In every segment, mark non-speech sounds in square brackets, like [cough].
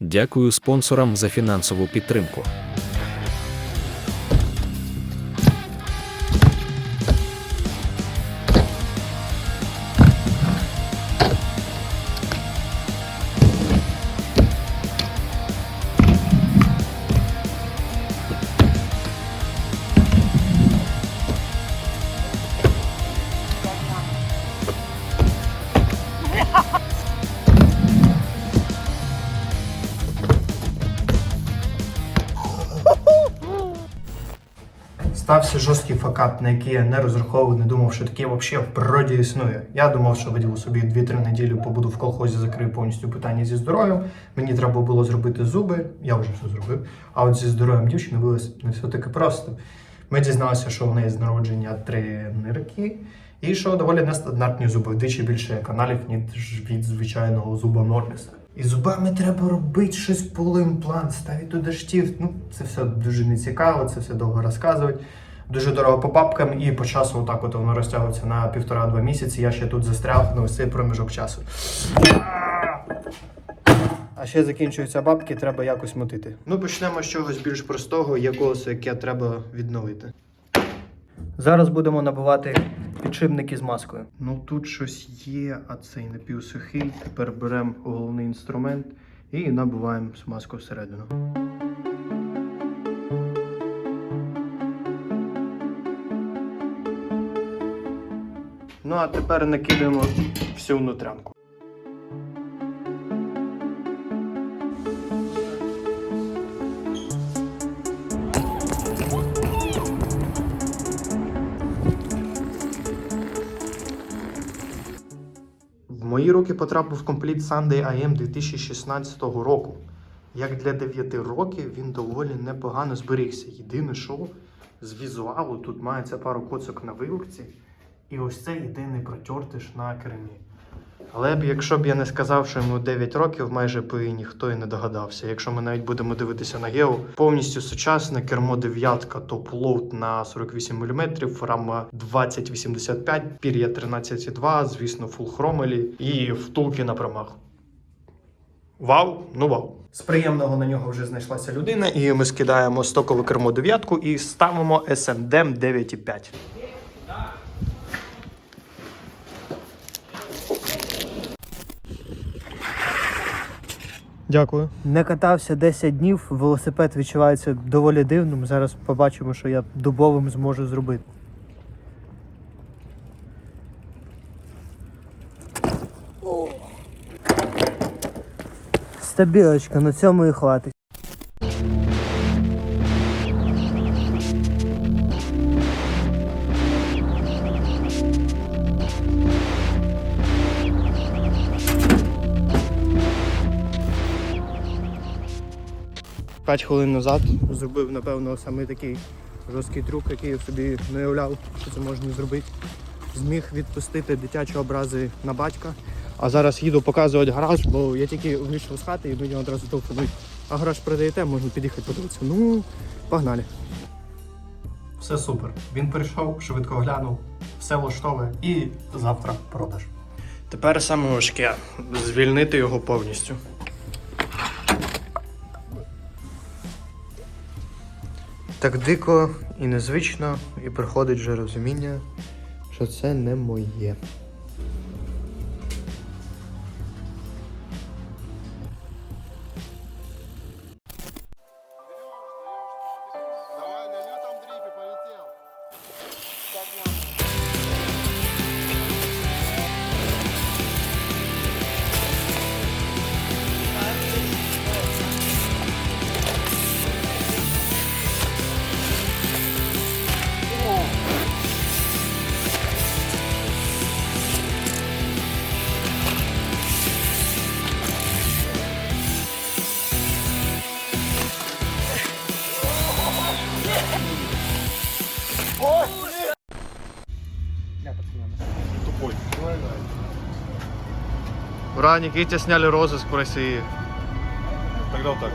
Дякую спонсорам за фінансову підтримку. Стався жорсткий факап, на який я не розраховував, не думав, що таке взагалі в природі існує. Я думав, що виділю собі 2-3 неділі побуду в колхозі, закрию повністю питання зі здоров'ям. Мені треба було зробити зуби, я вже все зробив. А от зі здоров'ям дівчини виявилося не все таки просто. Ми дізналися, що в неї з народження три нирки, і що доволі нестандартні зуби, вдвічі більше каналів, ніж від звичайного зуба Норвіса. І зубами треба робити щось полуімплант, ставити туди штифт. Ну, це все дуже нецікаво, це все довго розказувати. Дуже дорого по бабкам, і по часу отак от воно розтягується на півтора-два місяці. Я ще тут застряг на ось цей проміжок часу. А ще закінчуються бабки, треба якось мотити. Ну, почнемо з чогось більш простого, якогось, яке треба відновити. Зараз будемо набивати підшипники з маскою. Ну тут щось є, а цей напівсухий. Тепер беремо головний інструмент і набиваємо смазку всередину. Ну а тепер накидаємо всю внутрянку. Мої руки потрапив компліт Sunday AM 2016 року. Як для 9 років він доволі непогано зберігся. Єдине, що з візуалу тут мається пару коцок на вилкці, і ось це єдиний протертиш на кермі. Але б якщо б я не сказав, що йому 9 років, майже би ніхто і не догадався. Якщо ми навіть будемо дивитися на Гео, повністю сучасне кермо дев'ятка, топ-лоуд на 48 мм, рама 2085, пір'я 13,2, звісно, фул хромелі і втулки на промах. Вау, ну вау. З приємного на нього вже знайшлася людина, і ми скидаємо стокове кермо дев'ятку і ставимо SNDM 9,5. Дякую. Не катався 10 днів, велосипед відчувається доволі дивним. Зараз побачимо, що я дубовим зможу зробити. Стабілочка, на цьому і хватить. П'ять хвилин назад зробив, напевно, саме такий жорсткий трюк, який я собі не уявляв, що це можна зробити. Зміг відпустити дитячі образи на батька. А зараз їду показувати гараж, бо я тільки вийшов з хати і мені одразу телефонують. А гараж продаєте, можна під'їхати подивитися. Ну, погнали. Все супер. Він прийшов, швидко глянув, все влаштовує і завтра продаж. Тепер саме важке звільнити його повністю. Так дико і незвично, і приходить вже розуміння, що це не моє. Тупой. Ура, Никите сняли розыск в России. Тогда вот так.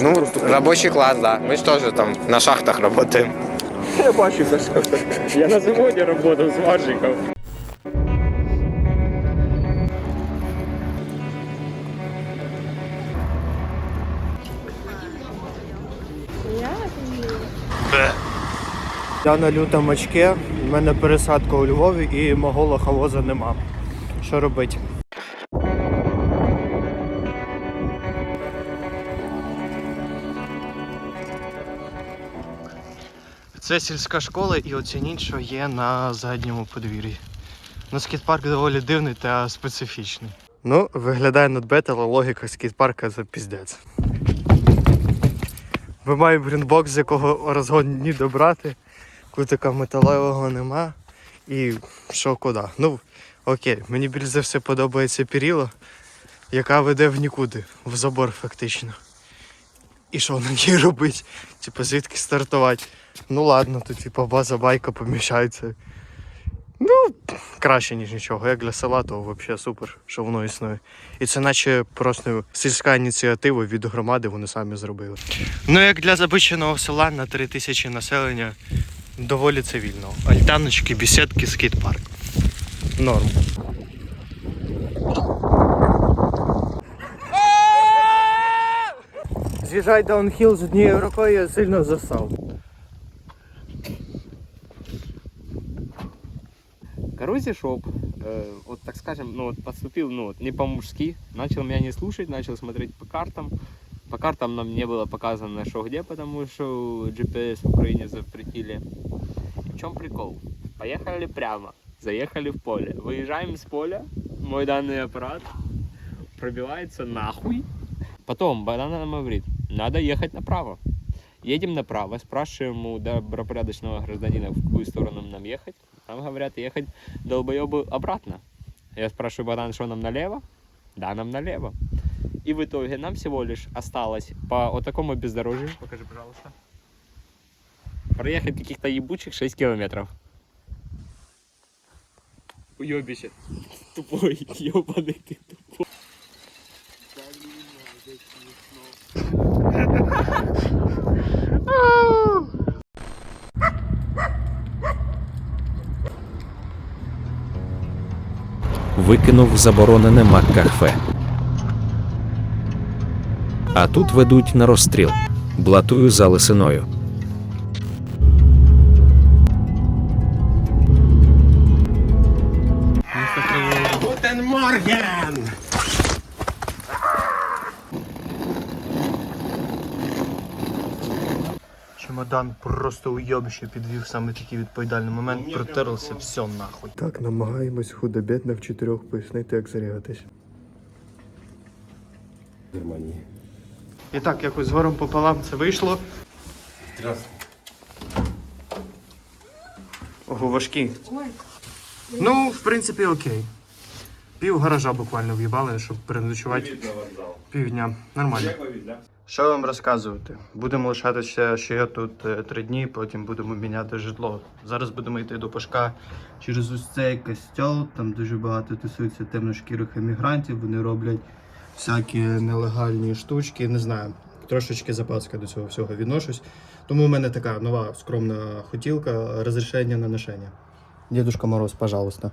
Ну, рабочий класс, да. Мы же тоже там на шахтах работаем. Я бачу за що. Я на заводі працював зварщиком. Я на лютому очке, в мене пересадка у Львові і мого лоховоза нема. Що робити? Це сільська школа і оцініть, що є на задньому подвір'ї. Ну, скейт-парк доволі дивний та специфічний. Ну, виглядає надбет, але логіка скейт-парка це піздець. Ми маємо грінбокс, з якого розгон ні добрати. Кутика металевого нема. І що куди? Ну, окей, мені більш за все подобається періла, яка веде в нікуди, в забор фактично. І що на ній робити? Типу, звідки стартувати? Ну ладно, тут типу база байка поміщається. Ну, краще, ніж нічого. Як для села, то взагалі супер, що воно існує. І це наче просто сільська ініціатива від громади, вони самі зробили. Ну, як для забиченого села на 3 тисячі населення, доволі цивільно. Альтаночки, бісідки, скейт-парк. Норм. З'їжджай даунхіл з однією рукою, я сильно засав. Шоп, э, вот так скажем, ну вот поступил, ну вот не по-мужски, начал меня не слушать, начал смотреть по картам. По картам нам не было показано, что где, потому что GPS в Украине запретили. В чем прикол? Поехали прямо, заехали в поле. Выезжаем с поля, мой данный аппарат пробивается нахуй. Потом Богдан нам говорит, надо ехать направо. Едем направо, спрашиваем у добропорядочного гражданина, в какую сторону нам ехать. Там говорят, ехать долбоебы обратно. Я спрашиваю, Богдан, что нам налево? Да, нам налево. И в итоге нам всего лишь осталось по вот такому бездорожью, покажи, пожалуйста, проехать каких-то ебучих 6 километров. Уебище. Тупой, ебаный ты тупой. [laughs] Викинув заборонене Маккахфе. А тут ведуть на розстріл. Блатую за лисиною. Чемодан просто уйобище підвів саме такий відповідальний момент, протерлося все нахуй. Так, намагаємось худо-бідно в чотирьох пояснити, як зарягатись. Германии. І так, якось згором пополам це вийшло. Ого, важкі. Ну, в принципі, окей. Пів гаража буквально в'їбали, щоб переночувати півдня. Нормально. Що вам розказувати? Будемо лишатися ще тут е, три дні, потім будемо міняти житло. Зараз будемо йти до Пашка через ось цей костьол. Там дуже багато тусується темношкірих емігрантів. Вони роблять всякі нелегальні штучки. Не знаю, трошечки запаска до цього всього відношусь. Тому у мене така нова скромна хотілка розрішення на ношення. Дідушка Мороз, пожалуйста.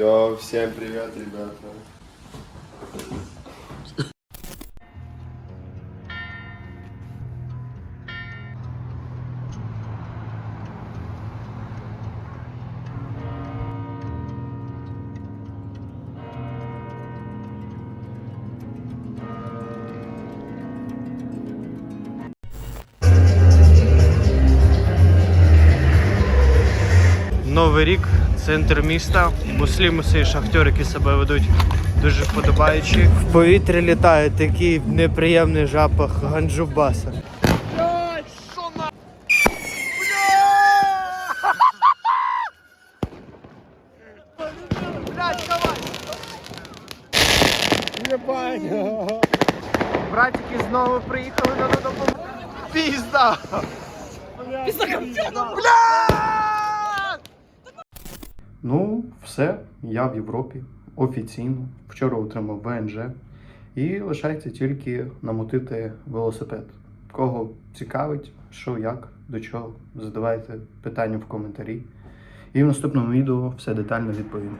Йо, всем привет, ребята. Новий рік, центр міста, муслімуси і шахтери, себе ведуть дуже вподобаючи. В повітрі літає такий неприємний запах ганджубаса. Братики знову приїхали на допомогу. Пізда! Ну, все, я в Європі офіційно. Вчора отримав ВНЖ. І лишається тільки намотити велосипед. Кого цікавить, що, як, до чого, задавайте питання в коментарі. І в наступному відео все детально відповім.